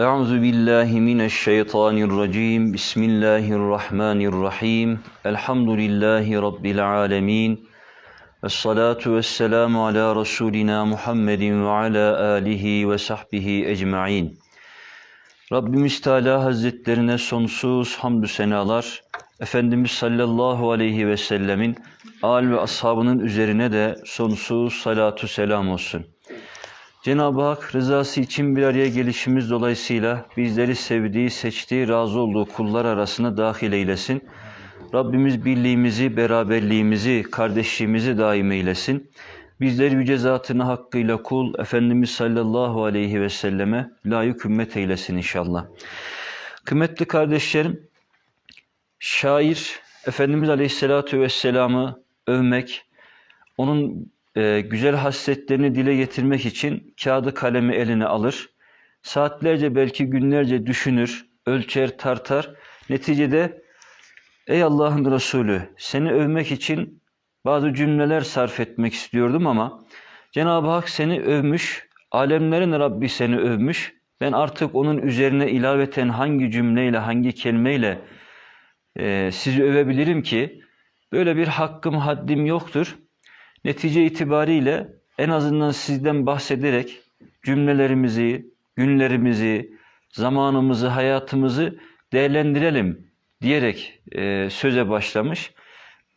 Euzu billahi mineşşeytanirracim. Bismillahirrahmanirrahim. Elhamdülillahi rabbil alamin. Ves salatu vesselamu ala rasulina Muhammedin ve ala alihi ve sahbihi ecmaîn. Rabbimiz Teala Hazretlerine sonsuz hamdü senalar. Efendimiz sallallahu aleyhi ve sellemin al ve ashabının üzerine de sonsuz salatu selam olsun. Cenab-ı Hak rızası için bir araya gelişimiz dolayısıyla bizleri sevdiği, seçtiği, razı olduğu kullar arasına dahil eylesin. Rabbimiz birliğimizi, beraberliğimizi, kardeşliğimizi daim eylesin. Bizleri yüce zatına hakkıyla kul, Efendimiz sallallahu aleyhi ve selleme layık ümmet eylesin inşallah. Kıymetli kardeşlerim, şair Efendimiz aleyhissalatu vesselam'ı övmek, onun e, güzel hasletlerini dile getirmek için kağıdı kalemi eline alır. Saatlerce belki günlerce düşünür, ölçer, tartar. Neticede ey Allah'ın Resulü seni övmek için bazı cümleler sarf etmek istiyordum ama Cenab-ı Hak seni övmüş, alemlerin Rabbi seni övmüş. Ben artık onun üzerine ilaveten hangi cümleyle, hangi kelimeyle e, sizi övebilirim ki böyle bir hakkım, haddim yoktur. Netice itibariyle en azından sizden bahsederek cümlelerimizi, günlerimizi, zamanımızı, hayatımızı değerlendirelim diyerek e, söze başlamış.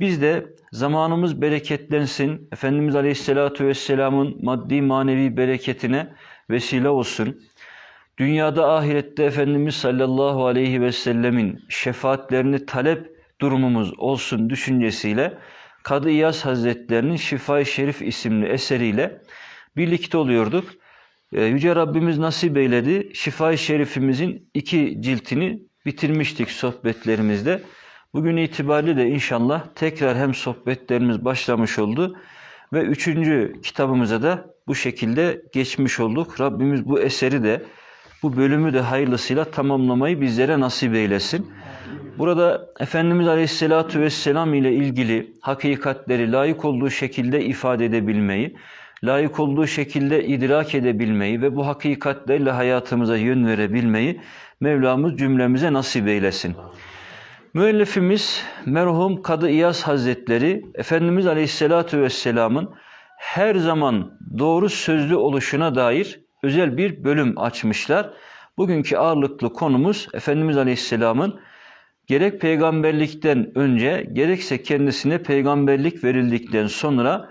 Biz de zamanımız bereketlensin, Efendimiz Aleyhisselatü Vesselam'ın maddi manevi bereketine vesile olsun. Dünyada ahirette Efendimiz sallallahu aleyhi ve sellemin şefaatlerini talep durumumuz olsun düşüncesiyle Kadı İyaz Hazretlerinin Şifa-i Şerif isimli eseriyle birlikte oluyorduk. Ee, Yüce Rabbimiz nasip eyledi. Şifa-i Şerifimizin iki ciltini bitirmiştik sohbetlerimizde. Bugün itibariyle de inşallah tekrar hem sohbetlerimiz başlamış oldu ve üçüncü kitabımıza da bu şekilde geçmiş olduk. Rabbimiz bu eseri de bu bölümü de hayırlısıyla tamamlamayı bizlere nasip eylesin. Burada Efendimiz Aleyhisselatü Vesselam ile ilgili hakikatleri layık olduğu şekilde ifade edebilmeyi, layık olduğu şekilde idrak edebilmeyi ve bu hakikatlerle hayatımıza yön verebilmeyi Mevlamız cümlemize nasip eylesin. Müellifimiz merhum Kadı İyaz Hazretleri Efendimiz Aleyhisselatü Vesselam'ın her zaman doğru sözlü oluşuna dair özel bir bölüm açmışlar. Bugünkü ağırlıklı konumuz Efendimiz Aleyhisselam'ın gerek peygamberlikten önce gerekse kendisine peygamberlik verildikten sonra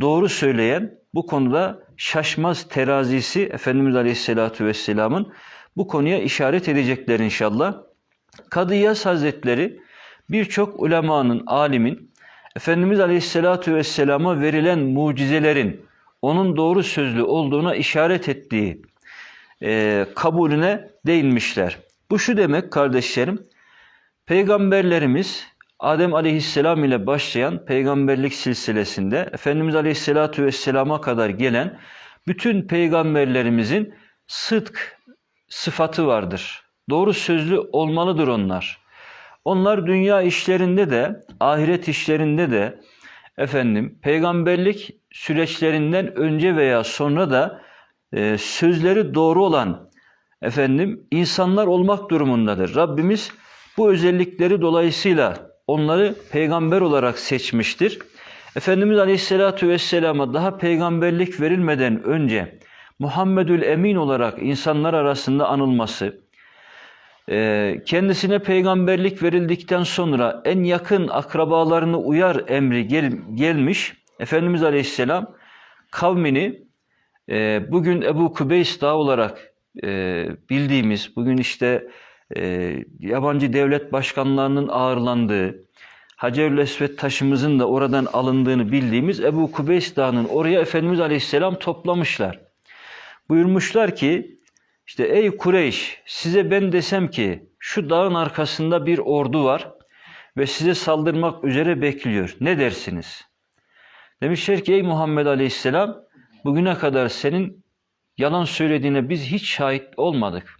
doğru söyleyen bu konuda şaşmaz terazisi Efendimiz Aleyhisselatü Vesselam'ın bu konuya işaret edecekler inşallah. Kadı İyaz Hazretleri birçok ulemanın, alimin Efendimiz Aleyhisselatü Vesselam'a verilen mucizelerin onun doğru sözlü olduğuna işaret ettiği e, kabulüne değinmişler. Bu şu demek kardeşlerim, Peygamberlerimiz Adem Aleyhisselam ile başlayan peygamberlik silsilesinde Efendimiz Aleyhisselatü Vesselam'a kadar gelen bütün peygamberlerimizin sıdk sıfatı vardır. Doğru sözlü olmalıdır onlar. Onlar dünya işlerinde de, ahiret işlerinde de efendim peygamberlik süreçlerinden önce veya sonra da e, sözleri doğru olan efendim insanlar olmak durumundadır. Rabbimiz bu özellikleri dolayısıyla onları peygamber olarak seçmiştir. Efendimiz Aleyhisselatü Vesselam'a daha peygamberlik verilmeden önce Muhammedül Emin olarak insanlar arasında anılması, e, kendisine peygamberlik verildikten sonra en yakın akrabalarını uyar emri gel, gelmiş. Efendimiz Aleyhisselam kavmini e, bugün Ebu Kubeys Dağı olarak e, bildiğimiz, bugün işte e, yabancı devlet başkanlarının ağırlandığı, Hacerül Esved taşımızın da oradan alındığını bildiğimiz Ebu Kubeys Dağı'nın oraya Efendimiz Aleyhisselam toplamışlar. Buyurmuşlar ki, işte ey Kureyş size ben desem ki şu dağın arkasında bir ordu var ve size saldırmak üzere bekliyor. Ne dersiniz? Demişler ki ey Muhammed Aleyhisselam bugüne kadar senin yalan söylediğine biz hiç şahit olmadık.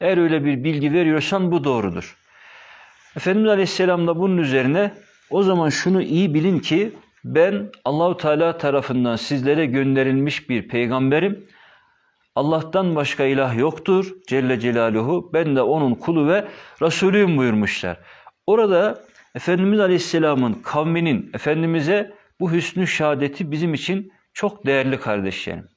Eğer öyle bir bilgi veriyorsan bu doğrudur. Efendimiz Aleyhisselam da bunun üzerine o zaman şunu iyi bilin ki ben Allahu Teala tarafından sizlere gönderilmiş bir peygamberim. Allah'tan başka ilah yoktur Celle Celaluhu. Ben de onun kulu ve Resulüyüm buyurmuşlar. Orada Efendimiz Aleyhisselam'ın kavminin Efendimiz'e bu hüsnü şehadeti bizim için çok değerli kardeşlerim.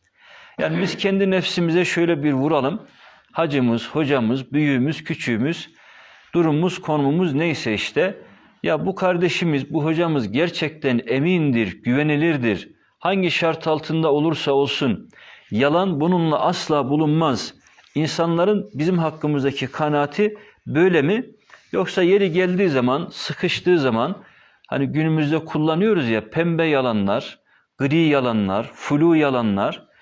Yani biz kendi nefsimize şöyle bir vuralım. Hacımız, hocamız, büyüğümüz, küçüğümüz, durumumuz, konumumuz neyse işte. Ya bu kardeşimiz, bu hocamız gerçekten emindir, güvenilirdir. Hangi şart altında olursa olsun yalan bununla asla bulunmaz. İnsanların bizim hakkımızdaki kanaati böyle mi? Yoksa yeri geldiği zaman, sıkıştığı zaman hani günümüzde kullanıyoruz ya pembe yalanlar, gri yalanlar, flu yalanlar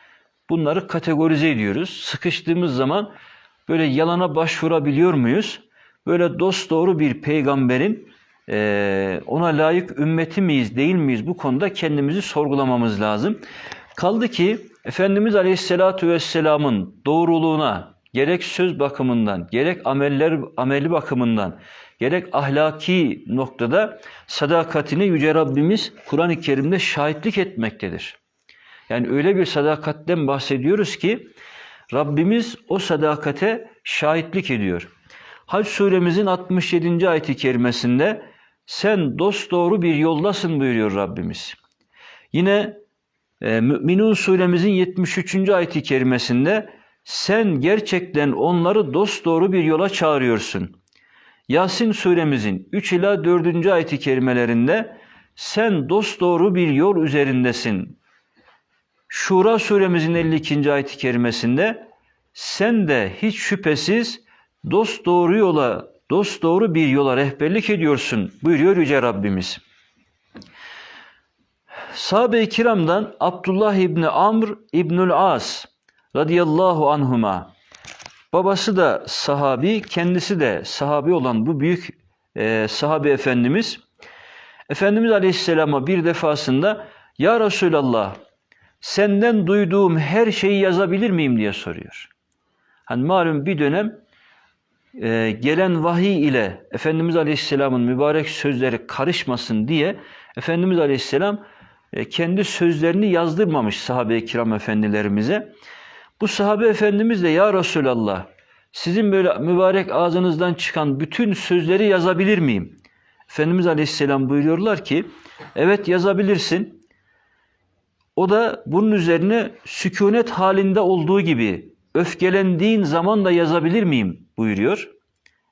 bunları kategorize ediyoruz. Sıkıştığımız zaman böyle yalana başvurabiliyor muyuz? Böyle dost doğru bir peygamberin eee, ona layık ümmeti miyiz değil miyiz bu konuda kendimizi sorgulamamız lazım. Kaldı ki Efendimiz Aleyhisselatü Vesselam'ın doğruluğuna gerek söz bakımından, gerek ameller ameli bakımından, gerek ahlaki noktada sadakatine Yüce Rabbimiz Kur'an-ı Kerim'de şahitlik etmektedir. Yani öyle bir sadakatten bahsediyoruz ki Rabbimiz o sadakate şahitlik ediyor. Hac suremizin 67. ayeti kerimesinde sen dosdoğru bir yoldasın buyuruyor Rabbimiz. Yine e, Mü'minun suremizin 73. ayeti kerimesinde sen gerçekten onları dosdoğru bir yola çağırıyorsun. Yasin suremizin 3 ila 4. ayeti kerimelerinde sen dosdoğru bir yol üzerindesin. Şura suremizin 52. ayeti kerimesinde sen de hiç şüphesiz dost doğru yola, dost doğru bir yola rehberlik ediyorsun buyuruyor Yüce Rabbimiz. Sahabe-i kiramdan Abdullah İbni Amr İbnül As radıyallahu anhuma babası da sahabi, kendisi de sahabi olan bu büyük e, sahabe efendimiz Efendimiz Aleyhisselam'a bir defasında Ya Resulallah senden duyduğum her şeyi yazabilir miyim diye soruyor. Hani malum bir dönem e, gelen vahiy ile Efendimiz Aleyhisselam'ın mübarek sözleri karışmasın diye Efendimiz Aleyhisselam e, kendi sözlerini yazdırmamış sahabe-i kiram efendilerimize. Bu sahabe efendimiz de ya Resulallah sizin böyle mübarek ağzınızdan çıkan bütün sözleri yazabilir miyim? Efendimiz Aleyhisselam buyuruyorlar ki evet yazabilirsin. O da bunun üzerine sükunet halinde olduğu gibi öfkelendiğin zaman da yazabilir miyim buyuruyor.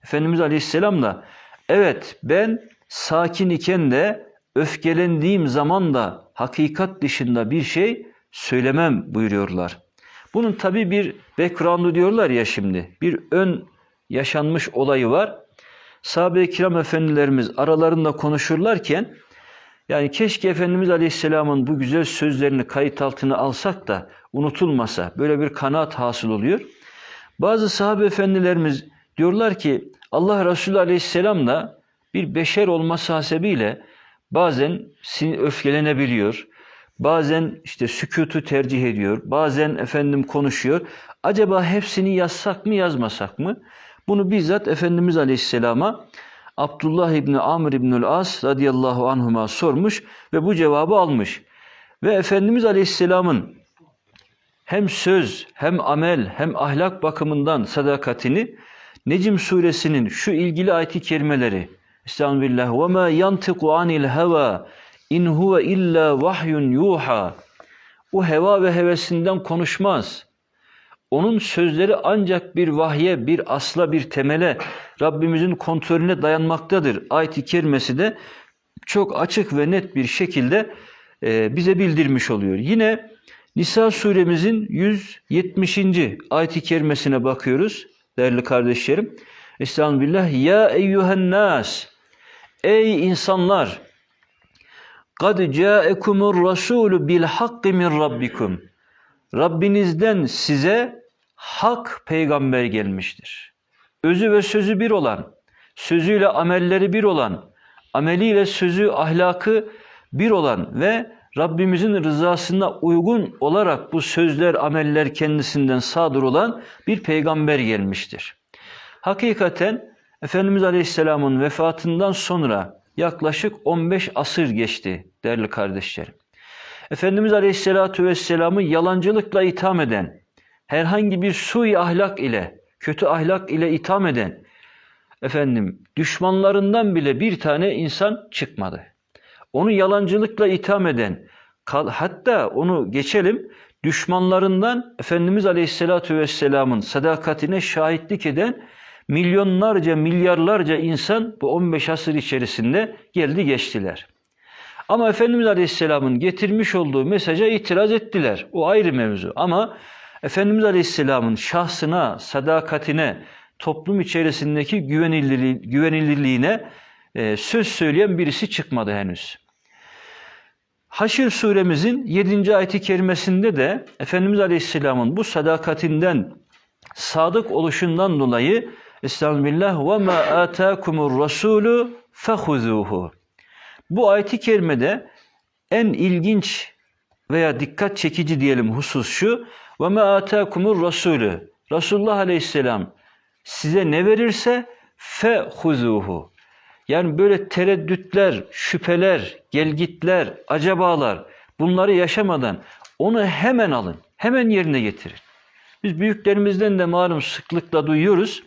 Efendimiz Aleyhisselam da evet ben sakin iken de öfkelendiğim zaman da hakikat dışında bir şey söylemem buyuruyorlar. Bunun tabi bir background'u diyorlar ya şimdi. Bir ön yaşanmış olayı var. Sahabe-i kiram efendilerimiz aralarında konuşurlarken yani keşke Efendimiz Aleyhisselam'ın bu güzel sözlerini kayıt altına alsak da unutulmasa böyle bir kanaat hasıl oluyor. Bazı sahabe efendilerimiz diyorlar ki Allah Resulü Aleyhisselam da bir beşer olması hasebiyle bazen öfkelenebiliyor. Bazen işte sükutu tercih ediyor. Bazen efendim konuşuyor. Acaba hepsini yazsak mı yazmasak mı? Bunu bizzat Efendimiz Aleyhisselam'a Abdullah İbni Amr İbnül As radıyallahu anhuma sormuş ve bu cevabı almış. Ve Efendimiz Aleyhisselam'ın hem söz hem amel hem ahlak bakımından sadakatini Necim suresinin şu ilgili ayeti kerimeleri Estağfirullah ve ma yantiku anil heva in huve illa vahyun yuha o heva ve hevesinden konuşmaz. Onun sözleri ancak bir vahye, bir asla, bir temele, Rabbimizin kontrolüne dayanmaktadır. Ayet-i kerimesi de çok açık ve net bir şekilde e, bize bildirmiş oluyor. Yine Nisa suremizin 170. ayet-i kerimesine bakıyoruz değerli kardeşlerim. Estağfirullah. Ya eyyühen nas. Ey insanlar. Kad ca'ekumur rasulü bil hakki min rabbikum. Rabbinizden size hak peygamber gelmiştir. Özü ve sözü bir olan, sözüyle amelleri bir olan, ameliyle sözü, ahlakı bir olan ve Rabbimizin rızasına uygun olarak bu sözler, ameller kendisinden sadır olan bir peygamber gelmiştir. Hakikaten Efendimiz Aleyhisselam'ın vefatından sonra yaklaşık 15 asır geçti değerli kardeşlerim. Efendimiz Aleyhisselatü Vesselam'ı yalancılıkla itham eden, herhangi bir sui ahlak ile, kötü ahlak ile itham eden, efendim düşmanlarından bile bir tane insan çıkmadı. Onu yalancılıkla itham eden, hatta onu geçelim, düşmanlarından Efendimiz Aleyhisselatü Vesselam'ın sadakatine şahitlik eden milyonlarca, milyarlarca insan bu 15 asır içerisinde geldi geçtiler. Ama Efendimiz Aleyhisselam'ın getirmiş olduğu mesaja itiraz ettiler. O ayrı mevzu. Ama Efendimiz Aleyhisselam'ın şahsına, sadakatine, toplum içerisindeki güvenilirliği, güvenilirliğine e, söz söyleyen birisi çıkmadı henüz. Haşr suremizin 7. ayeti kerimesinde de Efendimiz Aleyhisselam'ın bu sadakatinden, sadık oluşundan dolayı Estağfirullah ve ma atakumur rasulu fehuzuhu. Bu ayeti kerimede en ilginç veya dikkat çekici diyelim husus şu. Ve ma atakumur rasulü. Resulullah Aleyhisselam size ne verirse fehuzuhu. Yani böyle tereddütler, şüpheler, gelgitler, acabalar bunları yaşamadan onu hemen alın. Hemen yerine getirin. Biz büyüklerimizden de malum sıklıkla duyuyoruz.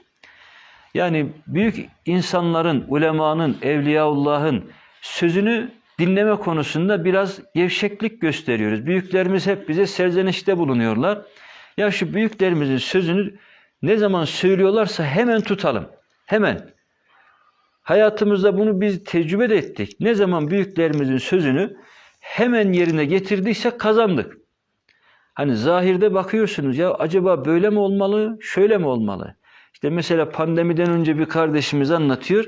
Yani büyük insanların, ulemanın, evliyaullahın sözünü dinleme konusunda biraz gevşeklik gösteriyoruz. Büyüklerimiz hep bize serzenişte bulunuyorlar. Ya şu büyüklerimizin sözünü ne zaman söylüyorlarsa hemen tutalım. Hemen. Hayatımızda bunu biz tecrübe de ettik. Ne zaman büyüklerimizin sözünü hemen yerine getirdiysek kazandık. Hani zahirde bakıyorsunuz ya acaba böyle mi olmalı, şöyle mi olmalı? İşte mesela pandemiden önce bir kardeşimiz anlatıyor.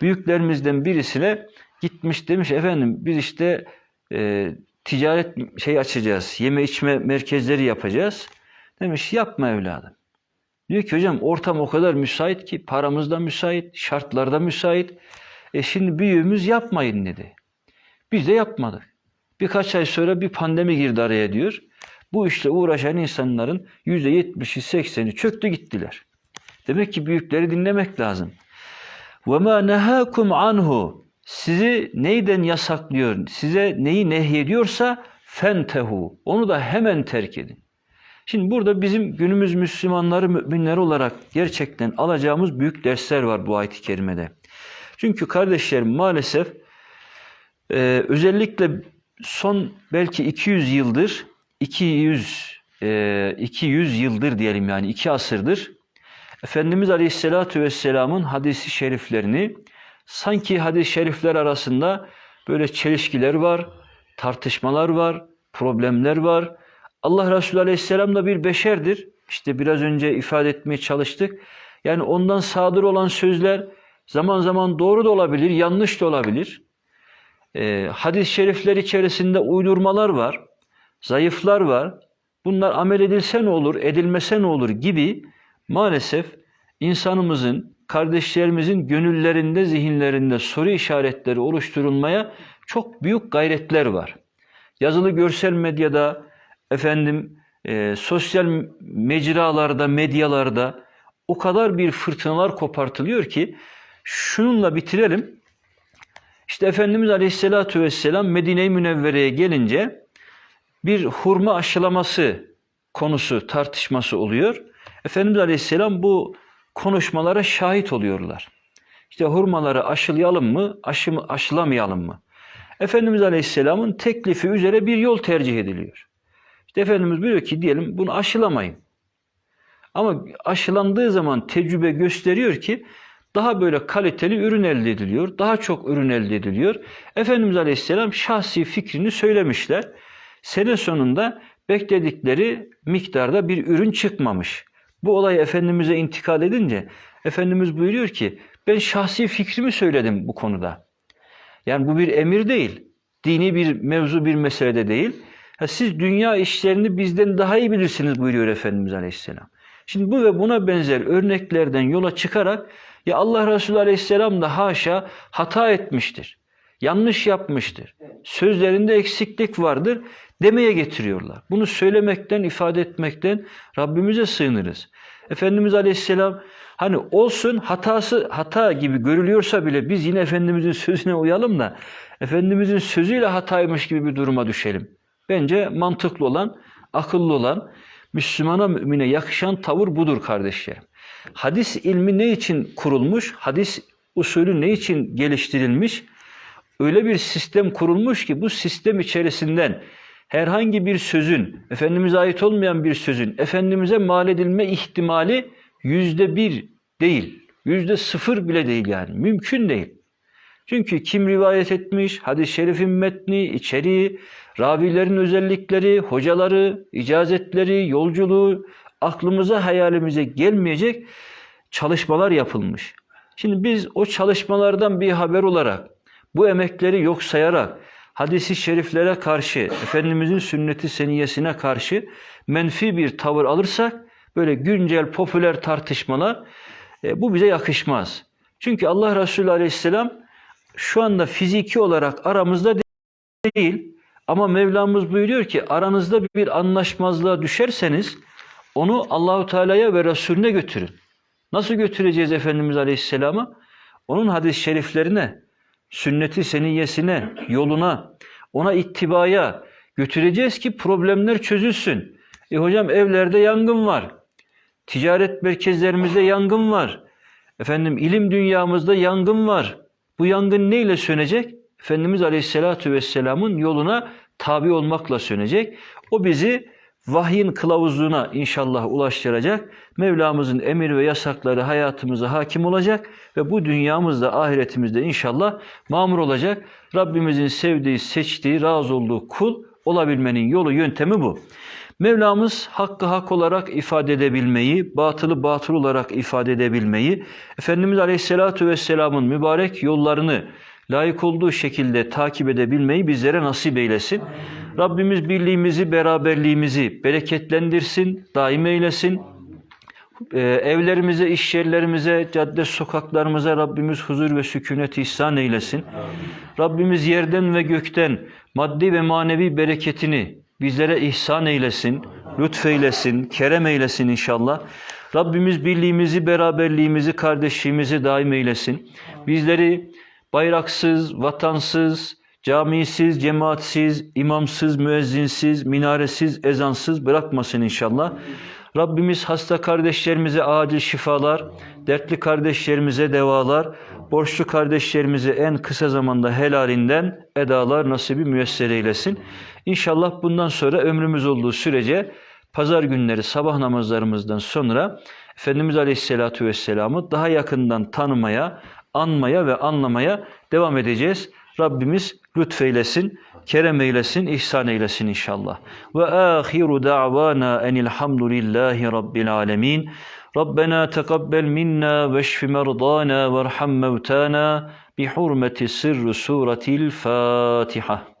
Büyüklerimizden birisine gitmiş demiş efendim biz işte e, ticaret şey açacağız, yeme içme merkezleri yapacağız. Demiş yapma evladım. Diyor ki hocam ortam o kadar müsait ki paramız da müsait, şartlar da müsait. E şimdi büyüğümüz yapmayın dedi. Biz de yapmadık. Birkaç ay sonra bir pandemi girdi araya diyor. Bu işle uğraşan insanların %70'i 80'i çöktü gittiler. Demek ki büyükleri dinlemek lazım. وَمَا نَهَاكُمْ anhu sizi neyden yasaklıyor, size neyi nehyediyorsa fentehu. Onu da hemen terk edin. Şimdi burada bizim günümüz Müslümanları, müminleri olarak gerçekten alacağımız büyük dersler var bu ayet-i kerimede. Çünkü kardeşlerim maalesef e, özellikle son belki 200 yıldır, 200 e, 200 yıldır diyelim yani iki asırdır Efendimiz Aleyhisselatü Vesselam'ın hadisi şeriflerini sanki hadis-i şerifler arasında böyle çelişkiler var, tartışmalar var, problemler var. Allah Resulü Aleyhisselam da bir beşerdir. İşte biraz önce ifade etmeye çalıştık. Yani ondan sadır olan sözler zaman zaman doğru da olabilir, yanlış da olabilir. Ee, hadis-i şerifler içerisinde uydurmalar var, zayıflar var. Bunlar amel edilse ne olur, edilmese ne olur gibi maalesef insanımızın, kardeşlerimizin gönüllerinde, zihinlerinde soru işaretleri oluşturulmaya çok büyük gayretler var. Yazılı görsel medyada, efendim e, sosyal mecralarda, medyalarda o kadar bir fırtınalar kopartılıyor ki şununla bitirelim. İşte Efendimiz Aleyhisselatü Vesselam Medine-i Münevvere'ye gelince bir hurma aşılaması konusu, tartışması oluyor. Efendimiz Aleyhisselam bu konuşmalara şahit oluyorlar. İşte hurmaları aşılayalım mı, aşı, aşılamayalım mı? Efendimiz Aleyhisselam'ın teklifi üzere bir yol tercih ediliyor. İşte Efendimiz buyuruyor ki diyelim bunu aşılamayın. Ama aşılandığı zaman tecrübe gösteriyor ki daha böyle kaliteli ürün elde ediliyor. Daha çok ürün elde ediliyor. Efendimiz Aleyhisselam şahsi fikrini söylemişler. Sene sonunda bekledikleri miktarda bir ürün çıkmamış. Bu olay Efendimiz'e intikal edince Efendimiz buyuruyor ki ben şahsi fikrimi söyledim bu konuda. Yani bu bir emir değil. Dini bir mevzu bir meselede değil. Ha, siz dünya işlerini bizden daha iyi bilirsiniz buyuruyor Efendimiz Aleyhisselam. Şimdi bu ve buna benzer örneklerden yola çıkarak ya Allah Resulü Aleyhisselam da haşa hata etmiştir. Yanlış yapmıştır. Sözlerinde eksiklik vardır demeye getiriyorlar. Bunu söylemekten, ifade etmekten Rabbimize sığınırız. Efendimiz Aleyhisselam hani olsun hatası hata gibi görülüyorsa bile biz yine Efendimizin sözüne uyalım da Efendimizin sözüyle hataymış gibi bir duruma düşelim. Bence mantıklı olan, akıllı olan Müslümana mümine yakışan tavır budur kardeşlerim. Hadis ilmi ne için kurulmuş? Hadis usulü ne için geliştirilmiş? Öyle bir sistem kurulmuş ki bu sistem içerisinden herhangi bir sözün, Efendimiz'e ait olmayan bir sözün Efendimiz'e mal edilme ihtimali yüzde bir değil. Yüzde sıfır bile değil yani. Mümkün değil. Çünkü kim rivayet etmiş, hadis-i şerifin metni, içeriği, ravilerin özellikleri, hocaları, icazetleri, yolculuğu aklımıza, hayalimize gelmeyecek çalışmalar yapılmış. Şimdi biz o çalışmalardan bir haber olarak, bu emekleri yok sayarak, hadisi şeriflere karşı, Efendimizin sünneti seniyesine karşı menfi bir tavır alırsak, böyle güncel popüler tartışmalar, e, bu bize yakışmaz. Çünkü Allah Resulü Aleyhisselam şu anda fiziki olarak aramızda değil ama Mevlamız buyuruyor ki aranızda bir anlaşmazlığa düşerseniz onu Allahu Teala'ya ve Resulüne götürün. Nasıl götüreceğiz Efendimiz Aleyhisselam'a? Onun hadis-i şeriflerine, sünneti seniyesine, yoluna, ona ittibaya götüreceğiz ki problemler çözülsün. E hocam evlerde yangın var. Ticaret merkezlerimizde yangın var. Efendim ilim dünyamızda yangın var. Bu yangın neyle sönecek? Efendimiz Aleyhisselatü Vesselam'ın yoluna tabi olmakla sönecek. O bizi vahyin kılavuzluğuna inşallah ulaştıracak. Mevlamızın emir ve yasakları hayatımıza hakim olacak ve bu dünyamızda ahiretimizde inşallah mamur olacak. Rabbimizin sevdiği, seçtiği, razı olduğu kul olabilmenin yolu, yöntemi bu. Mevlamız hakkı hak olarak ifade edebilmeyi, batılı batıl olarak ifade edebilmeyi, Efendimiz Aleyhisselatü Vesselam'ın mübarek yollarını layık olduğu şekilde takip edebilmeyi bizlere nasip eylesin. Rabbimiz birliğimizi, beraberliğimizi bereketlendirsin, daim eylesin. Ee, evlerimize, iş yerlerimize, cadde sokaklarımıza Rabbimiz huzur ve sükunet ihsan eylesin. Rabbimiz yerden ve gökten maddi ve manevi bereketini bizlere ihsan eylesin, lütfeylesin, kerem eylesin inşallah. Rabbimiz birliğimizi, beraberliğimizi, kardeşliğimizi daim eylesin. Bizleri bayraksız, vatansız, camisiz, cemaatsiz, imamsız, müezzinsiz, minaresiz, ezansız bırakmasın inşallah. Rabbimiz hasta kardeşlerimize acil şifalar, dertli kardeşlerimize devalar, borçlu kardeşlerimize en kısa zamanda helalinden edalar nasibi müyesser eylesin. İnşallah bundan sonra ömrümüz olduğu sürece pazar günleri sabah namazlarımızdan sonra Efendimiz Aleyhisselatü Vesselam'ı daha yakından tanımaya, anmaya ve anlamaya devam edeceğiz. Rabbimiz lütfeylesin, kerem eylesin, ihsan eylesin inşallah. Ve ahiru da'vana enilhamdülillahi rabbil alemin. Rabbena tekabbel minna ve şfi merdana ve erham mevtana bi hurmeti sırrı suretil Fatiha.